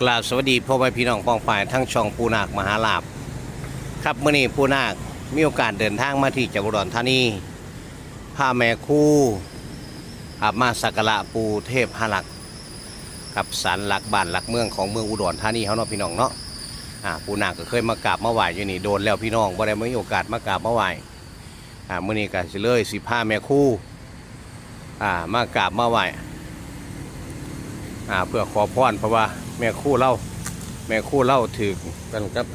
กราบสวัสดีพ่อแม่พี่น้องปองฝ่ายทั้งช่องปูนาคมหาลาบ ครับเมื่อนี้ปูนาคมีโอกาสเดินทางมาที่จังหวัดอุดรธานีพาแม่คู่อามาสักการะปูเทพหลักษ์กับศาลหลักบ้านหลักเมืองของเมืองอุดรธานีเขาเนาะพี่น้องเนาะอ่าปูนาคก็เคยมากราบมาไหว้อยู่นี่โดนแล้วพี่น้องบ่ได้มีโอกาสมากราบมาไหว้อ่าเมื่อนี้ก็สิเลยสิพาแม่คู่อ่ามากราบมาไหว้อ่าเพื่อขอพรเพราะว่า แม่คู่เล่า แม่คู่เล่าถือกันครับ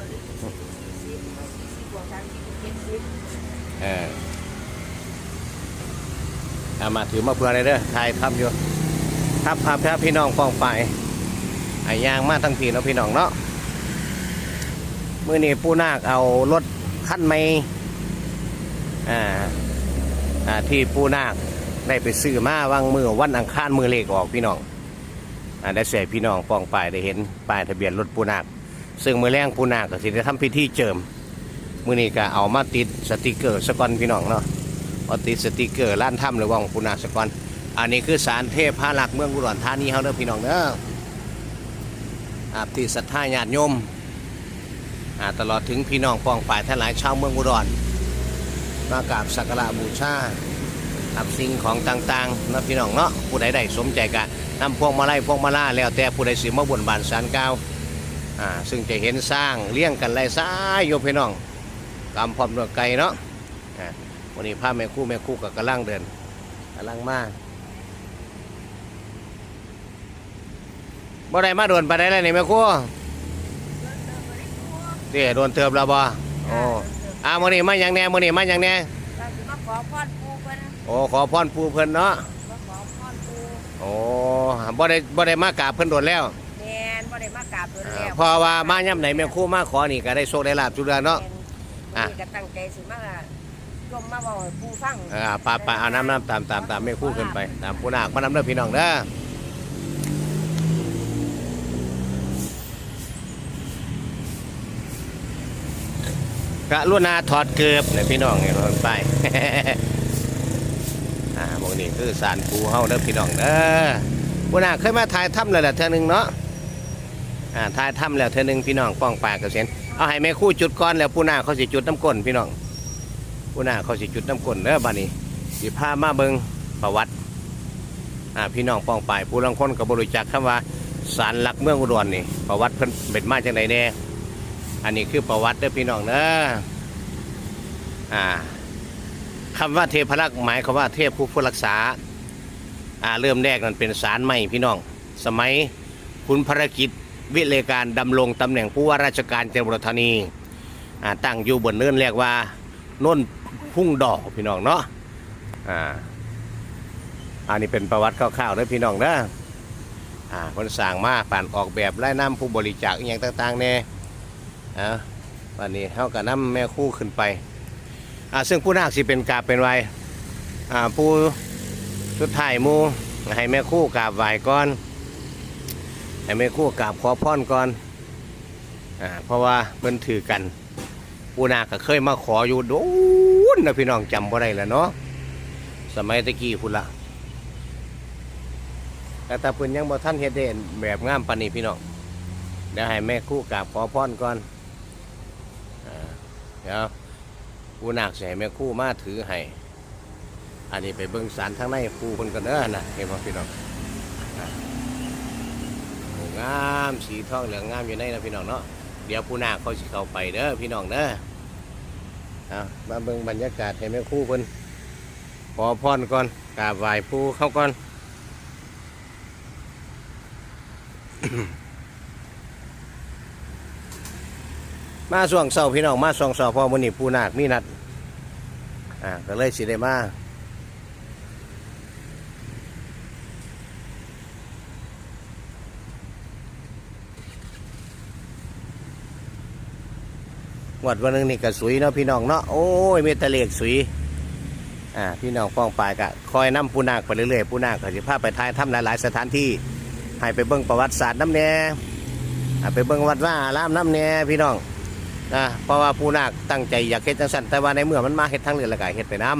เออเอามาถือมาเพื่ออะไรเด้อถ่ายทำอยู่ครับพาพพี่น้องฟองไปไอ้ยางมาทั้งทีเนาะพี่น้องเนาะมื่อนี้ปูนาคเอารถคันไม่อ่าอ่าที่ปูนาคได้ไปซื้อมาวางมือวันอังคารมือเลขออกพี่น้อง ได้เสียพี่น้องปองปายได้เห็นป้ายทะเบียนรถปูนาคซึ่งมือแรงปูนาคก็สิได้ทำพิธีเจิมมือนี้ก็เอามาติดสติกเกอร์สกอนพี่น้องเนาะเอาติดสติกเกอร์ร้านถ้ำหรือว่างปูนาคสกอนอันนี้คือสารเทพพระลักษณ์เมืองอุดรธานีเฮาเด้อพี่น้องเด้ออาบที่ศรัทธาญาติโยมตลอดถึงพี่น้องปองปายทั้งหลายชาวเมืองอุดรมากราบสักการะบูชาอับสิ่งของต่างๆนาะพี่น้องเนาะผู้ใดได้สมใจกัน นำพวงมาลัยพวงมาลาแล้วแต่ผู้ใดสิมาบนบานสารกล่าวอ่าซึ่งจะเห็นสร้างเลี้ยงกันไรซ้ายโยมพี่น้องกำพร้อมด้วยไก่เนาะอ่าวันนี้พาแม่คู่แม่คู่กับกำลังเดินกำลังมาบ่ได้มาโดนไปได้เลยนี่แม่คู่เดี๋ยวโดนเติบแล้วบ่โอ้อามื้อนี้มาอย่างแน่มื้อนี้มาอย่างแน่เราจะมาขอพรปูเพิ่นโอ้ขอพรปู่เพิ่นเนาะมาขอพรปูโอ้บ่ได้บ่ได้มากราบเพิ่นโดนแล้วแมนบ่ได้มากราบเพิ่นแล้วเพราะว่ามาย่ำไหนแม่ครู่มาขอนี่ก็ได้โชคได้ลาบจุดเดือนเนาะแม่นวันนี้ก็ตั้งใจสิมาจมมาบอกให้ปูฟังอ่าปาปาเอาน้ำน้ำตามตามตามแม่ครู่ขึ้นไปตามผู้นาคมานำเด้อพี่น้องเด้อพระลุนาถอดเกือบเนี่ยพี่น้องเห็นมันไป อ่าพวกนี้คือสารปูเฮาเด้อพี่น้องเด้อผู้นาคเคยมาถ่ายถ้ำเลยแหละเท่านึงเนาะอ่าถ่ายถ้ำแล้วเท่านึงพี่น้องป้องปากกระเซ็นเอาให้แม่คู่จุดก่อนแล้วผู้นาเขาสิจุดน้ำก้นพี่น้องผู้นาเขาสิจุดน้ำก้นเด้อบ้านนี้สิพามาเบิงประวัติอ่าพี่น้องป้องปายผู้ลังคนกับบริจาคคำว่าสารหลักเมืองอุดรนี่ประวัติเพิ่นเป็นมาจากไหนแน่อันนี้คือประวัติเด้อพี่น้องเด้ออ่า คำว่าเทพรักษ์หมายความว่าเทพผู้ผู้รักษาอ่าเริ่มแรกนั้นเป็นสารใหม่พี่น้อง สมัยคุณภารกิจวิเลการดำรงตำแหน่งผู้ว่าราชการจังหวัดธานีอ่าตั้งอยู่บนเนินเรียกว่าน้นพุ่งดอกพี่น้องเนาะอ่าอันนี้เป็นประวัติคร่าวๆเด้อพี่น้องเด้ออ่าคนสร้างมาผ่านออกแบบไล่น้ำผู้บริจาคอย่างต่างๆเนี่ยอ่าวันนี้เขากับน้ำแม่คู่ขึ้นไป ซึ่งผู้นาคสิเป็นกราบเป็นไวอ่าผู้สุดท้ายมูให้แม่คู่กราบไหว้ก่อนให้แม่คู่กราบขอพรก่อนอ่าเพราะว่าเพิ่นถือกันปูนาคก็เคยมาขออยู่โดนนะพี่น้องจำบ่ได้แล้วเนาะสมัยตะกี้พุ่นละแต่ตาเพิ่นยังบ่ท่านเฮ็ดได้แบบงามปานนี้พี่น้องเดี๋ยวให้แม่คู่กราบขอพรก่อนอ่าเดี๋ยว ปูนาคสิให้แม่คู่มาถือให้อันนี้ไปเบิ่งสารทางในปูเพิ่นกันเด้อนะเห็นบ่พี่น้องงามสีทองเหลืองงามอยู่ในนะพี่น้องเนาะเดี๋ยวผู้นาคเขาสิเข้าไปเด้อพี่น้องเด้อเอามาเบิ่งบรรยากาศให้แม่ครู่เพิ่นขอพรก่อนกราบไหว้ผู้เข้าก่อน มาส่วงเสาพี่น้องมาส่วงเสาร์เพอมื้อนี้ผู้นาคมีนัดอ่าก็เลยสิได้มาวัดวันหนึงนี่ก็สวยเนาะพี่น้องเนาะโอ้ยเมตะเลขสวยอ่าพี่น้องป้องปลายก็คอยนำผู้นาคไปเรื่อยๆผู้นาคก็สิพาไปถ่ายทำหลายๆสถานที่ให้ไปเบิ่งประวัติศาสตร์น้ำแน่อ่าไปเบิ่งวัดว่าอารามน้ำแน่พี่น้อง อ่าเพราะว่าผู้นาคตั้งใจอยากเฮ็ดจังซั่นแต่ว่าในเมื่อมันมาเฮ็ดทางเรือแล้วก็เฮ็ดไปนํ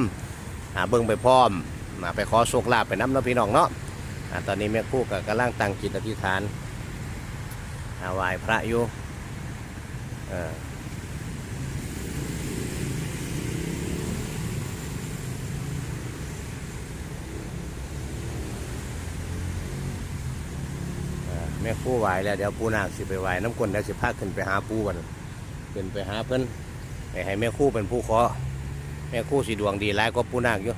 อ่าเบิ่งไปพร้อมมาไปขอโชคลาภไปนํเนาะพี่น้องเนาะอ่าตอนนี้แม่คู่ก็กำลังตั้งจิตอธิษฐานหาไหวายพระอยู่เออแม่คู่ไหวแล้วเดี๋ยวปูนาคสิไปไหวน้ำกลนเดี๋ยวสิพาขึ้นไปหาปูกัน ขึ้นไปหาเพิ่นไปให้แม่คู่เป็นผู้ขอแม่คู่สีดวงดีหลายก็ปูนาคอยู่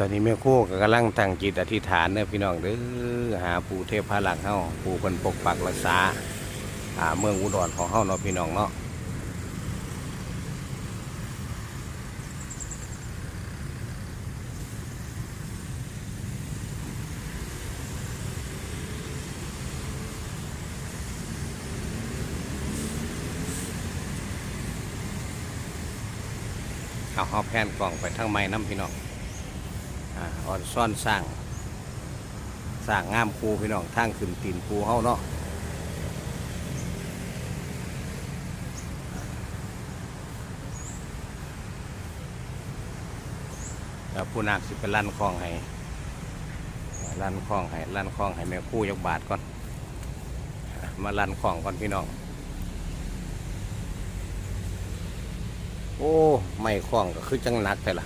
ตอนนี้แม่คู่ก็กำลังตั้งจิตอธิษฐานเด้อพี่น้องเด้อหาปู่เทพพลักเฮาปู่เพิ่นปกปักรักษาหาเมืองอุดรของเฮาเนาะพี่น้องเนาะเอาเฮาแพนกล่องไปทางไม้น้ำพี่น้อง อ่อนซ่อนสร้างสร้างงามคูพี่น้องทางขึ้นตีนคูเฮาเนาะแล้วผู้นักสิไปลั่นคลองให้ลั่นคลองให้ลั่นคลองให้แม่คู่ยกบาทก่อน มาลั่นคลองก่อนพี่น้อง โอ้ไม่คลองก็คือจังหนักแต่ละ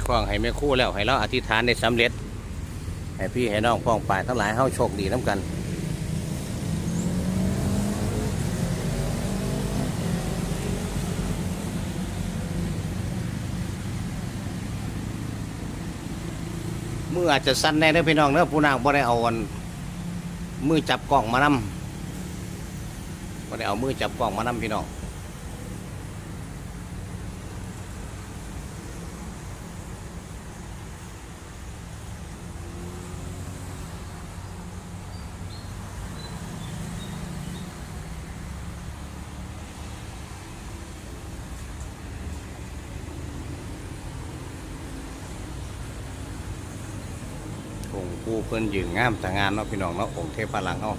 ีข้องให้แม่คู่แล้วให้เราอธิษฐานได้สำเร็จ ให้พี่ให้น้องพ้องป่ายทั้งหลายเฮาโชคดีน้ำกันมืออาจจะสั้นแน่เด้อพี่น้องเด้อผู้นางบ่ได้เอาอันมือจับกล้องมานำบ่ได้เอามือจับกล้องมานำพี่น้อง องค์ผู้เพิ่นยืนงามแต่งานเนาะพี่น้องเนาะองค์เทพพลังเฮา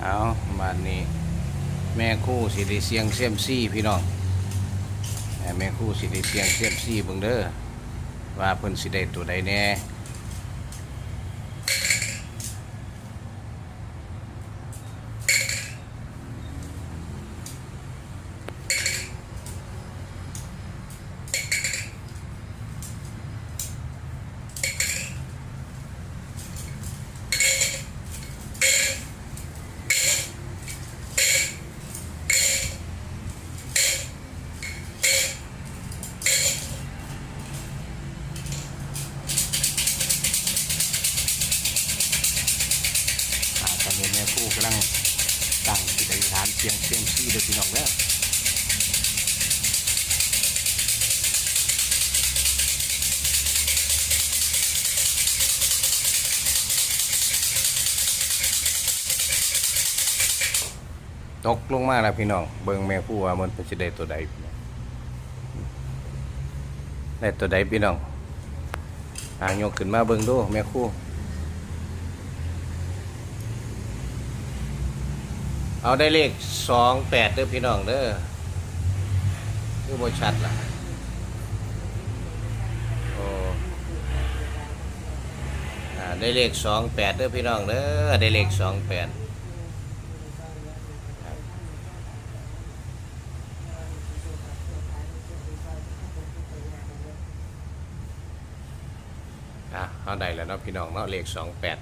เอาบัดนี้ แม่คู่สิได้เสียงเซียมซี่พี่น้องแม่คู่สิได้เสียงเซียมซี่เบิ่งเด้อว่าเพิ่นสิได้ตัวใดแน่ อ่าตอนนี้แม่ครู่กำลังตั้งจิตอธิษฐานเสียงเสียงซี่เด้อพี่น้องเด้อตกลงมาแล้วพี่น้อง เบิ่งแม่ครู่ว่ามันเป็นสิได้ตัวใดพี่น้องได้ตัวใดพี่น้องอ่างยกขึ้นมาเบิ่งดูแม่คู่ เอาได้เลขสองแปดเด้อพี่น้องเด้อคือบ่ชัดล่ะโอ้อ่าได้เลขสองแปดเด้อพี่น้องเด้อได้เลขสองแปดอะเอาได้แล้วเนาะพี่น้องเนาะเลขสองแปด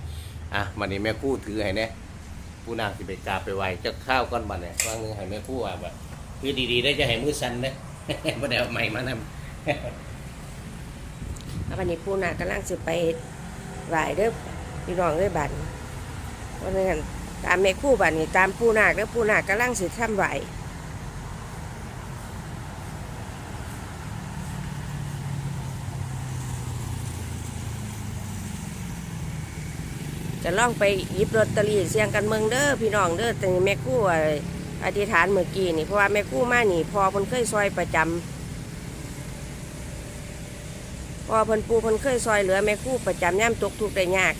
อะวันนี้แม่กู้ถือให้แน่ ผู้นางสิไปกราบไปไหวจะข้าวก้อนบันเนี่ยวางนึงให้แม่ผู้ว่าแบบคือดีๆได้จะให้มือสั่นเด้บ่ได้เอาใหม่มานำแล้ววันนี้ปูนากำลังสิไปไหวเด้อพี่น้องเด้อบัดนี้วันนั้นตามแม่คู่บันนี่ตามปูนางเด้อปูนากกำลังสิทำไหว จะล่องไปหยิบลอตเตอรี่เสียงกันเมืองเด้อพี่น้องเด้อแต่แม่ครู่อธิษฐานเมื่อกี้นี่เพราะว่าแม่ครู่มานี่พอเพิ่นเคยซอยประจำพอเพิ่นปูเพิ่นเคยซอยเหลือแม่ครู่ประจำย่ำตกทุกได้ยาก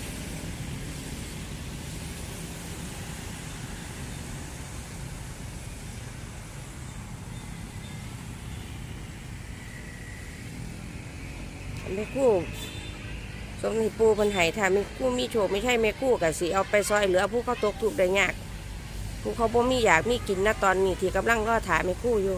แม่ครู่ สมนี่ปูเพิ่นให้ถ้าไม่คู่มีโชคไม่ใช่แม่คู่ก็สิเอาไปซอยเหลือผู้เขาตกทุกข์ได้ยากผู้เขาบ่มีอยากมีกินนะตอนนี้ที่กำลังรอถาแม่คู่อยู่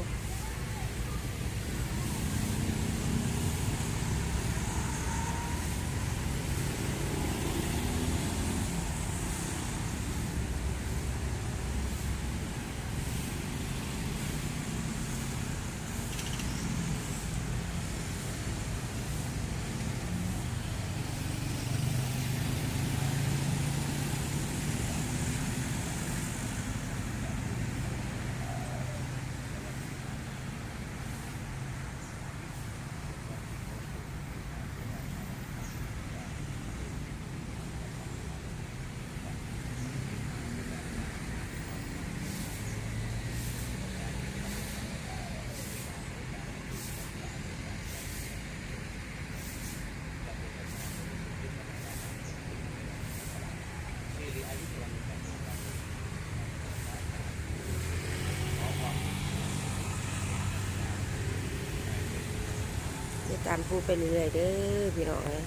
ติดตามปูไปเรื่อยๆเด้อพี่น้องเลย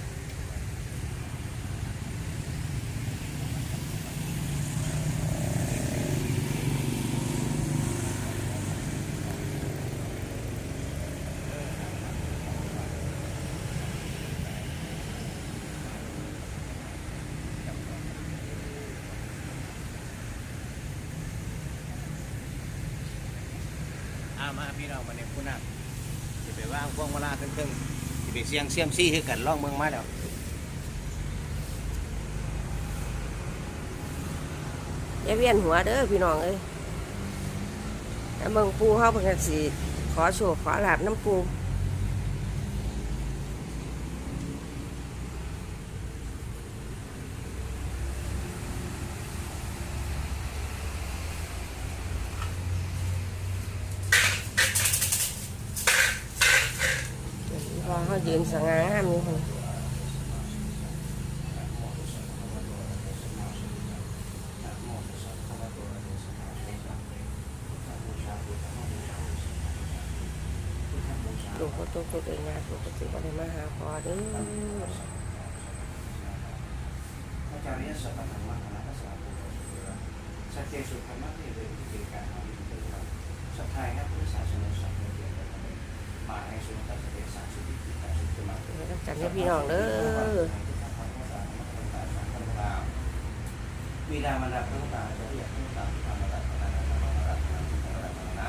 อามาพี่น้องมาเนี่ยผู้นางสิไปว่างพวงมาลาครึ่งๆ สียงเสียมซี่คือกันล่องเมืองมาแล้วอย่าเวียนหัวเด้อพี่น้องเอ้ยแล้วเมืองปูเขาเพิ่นก็สิขอโชคขอลาบน้ำปูพอเขายืน สง่างามอยู่คนลูกก็ตกตัวเองนะลูกก็สิบ่ได้มาหาพอเด้ออาจารย์สัพพะธรรมะคณะสัพพะสัจเจสุธรรมะที่เป็นที่เกิดการทำที่เป็นครับสัทธานะพุทธศาสนาสัพ ตสาสุติปิตาสุติมารักจันให้พี่น้องเด้อวีดามันดาพุทธาจะเรียกพุทธาธรรมดาธรรมดาธรรมดาธรรมดาธรรมดาธรรมดา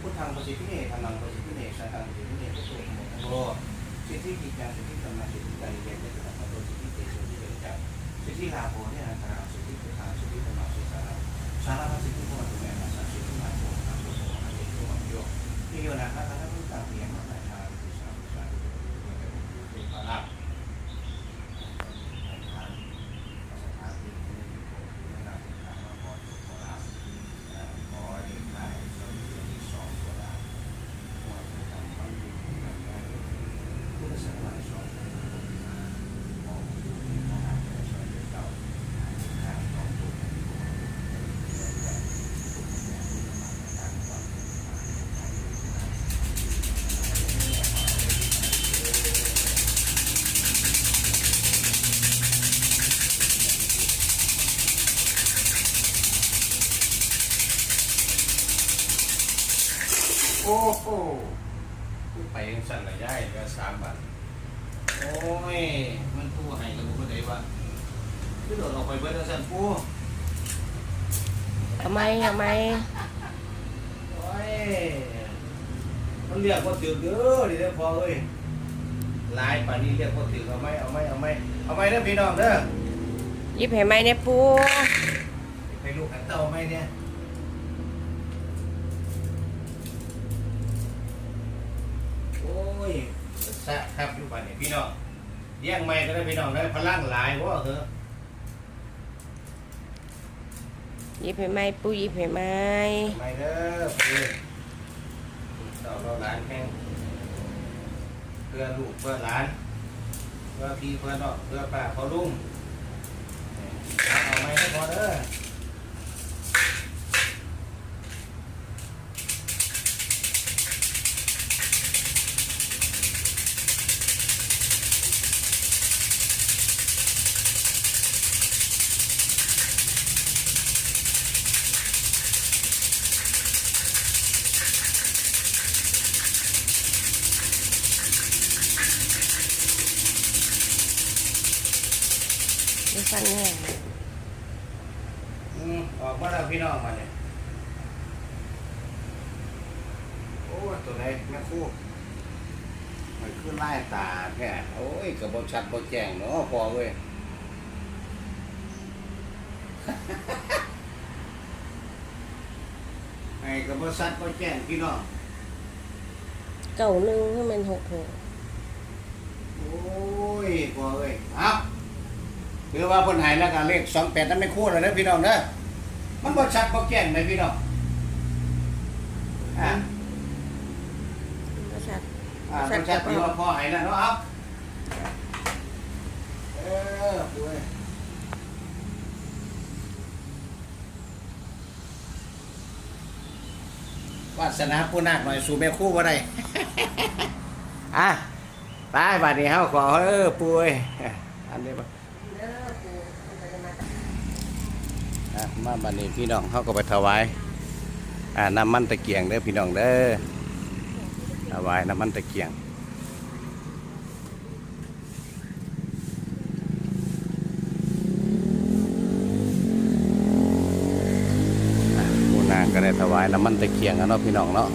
พุทธังปสิทธิเนธรรมังปสิทธิเนสังฆังปสิทธิเนพุทโธโมทังโลสิทธิกิจจังสิทธิธรรมสิทธิการเรียนเจตนาโตสิทธิเตโชสิทธิเจังสิทธิลาโภเนี่ยนะคราสิทธิพุทธาสิทธิธรรมสิทธิสาราสาราสิทธิพุทธะตุเมนะสัสสิทธิมาโภนะโสโสนะเยโยมโยนิโยนะคาถา พุทธังเรียงนะชาติสามสามเป็นพระราช ไมทำไมโอ้ยมันเรียกว่าถือเด้อดิเด้อพอเอ้ยหลายป่านนี้เรียกว่าถือเอาไหมเอาไหมเอาไหมเอาไหมเด้อพี่น้องเด้อหยิบให้ไหมเนี่ยปูให้ลูกให้เต้าไหมเนี่ยโอ้ยสะครับอยู่ป่านนี้พี่น้องเลี้ยงไม่ก็ได้พี่น้องได้อพลังหลายว่าเหรอห ยิบให้ไหมปูยิบให้ไหมไม่เด้อปูต่อเต่าเราหลานแข่งเพื่อลูกเพื่อหลาน เพื่อพี่เพื่อน้องเพื่อป้าเพื่อลุงเอาเอาไม่ให้พอเด้อ ตัวไหนแม่คู่มันคือไล่ตาแค่โอ้ยกับบชัดบแจ้งเนาะพอเว้ย ไอ้กับบชัดบแจ้งพี่น้องเก่าหนึ่งให้มันหกหกโอ้ยพอเว้ยเอาถือว่าคนหายแล้วก็เลขสองแปดนั้นไม่คู่เลยนะพี่น้องเนอะมันบชัดบแจ้งไหมพี่น้องอ่าก็ชัด อ่าชัชัดดจัชับดเอาที่ว่าพ่อหายแล้วเนาะเอาเออปุ้ยวาสนาปูนาคหน่อยสู่แม่คู่ว่าได้อะไปบัดนี้เฮาขอเออปุ้ยอันนี้บ่มาบัดนี้พี่น้องเฮาก็ไปถวายอ่าน้ำมันตะเกียงเด้อพี่น้องเด้อ ถวายน้ำมันตะเกียงอะหมู่นางก็ได้ถวายน้ำมันตะเกียงแล้วเนาะพี่น้องเนาะ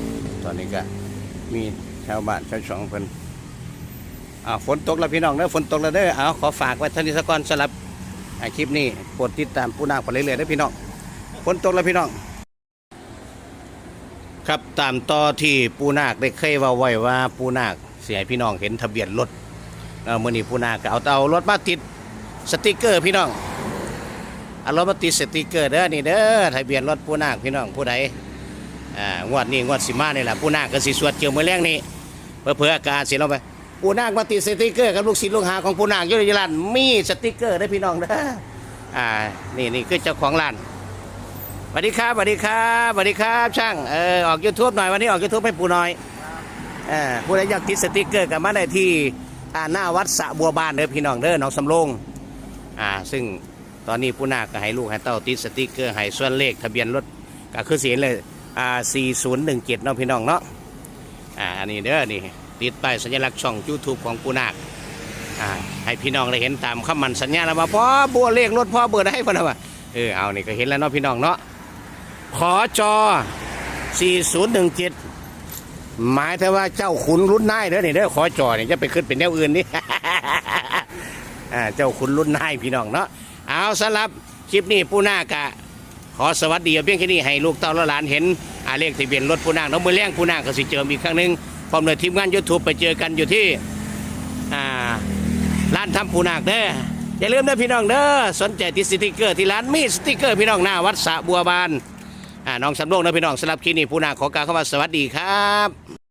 ตอนนี้ก็มีชาวบ้านชาวช่องเพิ่นอ่าฝนตกแล้วพี่น้องเด้อฝนตกแล้วเด้อเอาขอฝากไว้ท่านี้สักก่อนสำหรับอ่าคลิปนี้โปรดติดตามผู้นางไปเรื่อยๆเด้อพี่น้องฝนตกแล้วพี่น้อง ครับตามต่อที่ปูนาคได้เคยว่าไว้ว่าปูนาคเสียพี่น้องเห็นทะเบียนรถเอ่อมื่อนี้ปูนาคก็เอาเอารถมาติดสติกเกอร์พี่น้องเอารถมาติดสติกเกอร์เด้อนี่เด้อทะเบียนรถปูนาคพี่น้องผู้ใดอ่างวดนี้งวดสิมานี่แหละปูนาคก็สิสวดเกี่ยวมือแรงนี่เพื่อเพื่ออาการสิเราไปปูนาคมาติดสติกเกอร์กับลูกศิษย์ลูกหาของปูนาคยุติรันมีสติกเกอร์ได้อพี่น้องเด้ออ่านี่นี่คือเจ้าของร้าน สวัสดีครับสวัสดีครับสวัสดีครับ ช่างเออออกยูทูบหน่อยวันนี้ออกยูทูบให้ปูน่อยเออผู้ใดอยากติดสติกเกอร์กับมาได้ที่อ่าหน้าวัดสะบัวบานเด้อพี่น้องเด้อน้องสำโรงอ่าซึ่งตอนนี้ผู้นาก็ให้ลูกให้เต้าติดสติกเกอร์ให้ส่วนเลขทะเบียนรถก็คือเสียเลยอ่า4017เนาะพี่น้องเนาะอ่าอันนี้เด้อนี่ติดป้ายสัญลักษณ์ช่อง YouTube ของปูนาคอ่าให้พี่น้องได้เห็นตามคำมันสัญญาแล้วว่าพ่อบัวเลขรถพ่อเบอร์ได้พ่อนะว่าเออเอานี่ก็เห็นแล้วเนาะพี่น้องเนาะ ขอจอ 4017 หมายถึงว่าเจ้าขุนรุ่นนายเด้อนี่เด้อขอจอเนี่ยจะไปขึ้นเป็นแนวอื่นนี่ อ่าเจ้าขุนรุ่นนายพี่น้องเนาะเอาสำหรับคลิปนี้ปูนากะ ขอสวัสดีเพียงแค่นี้ให้ลูกเต้าและหลานเห็นอาเลขทะเบียนรถปูนาคเนาะมือแรงปูนาคก็สิเจออีกครั้งหนึ่งพร้อมเลยทีมงานยูทูบไปเจอกันอยู่ที่อ่าร้านทำปูนาคเด้ออย่าลืมนะพี่น้องเด้อสนใจติดสติกเกอร์ที่ร้านมีสติกเกอร์พี่น้องหน้าวัดสะบัวบาน น้องสำโรงนะพี่น้องสำหรับคลิปนี้ผู้นาขอกล่าวคำว่าสวัสดีครับ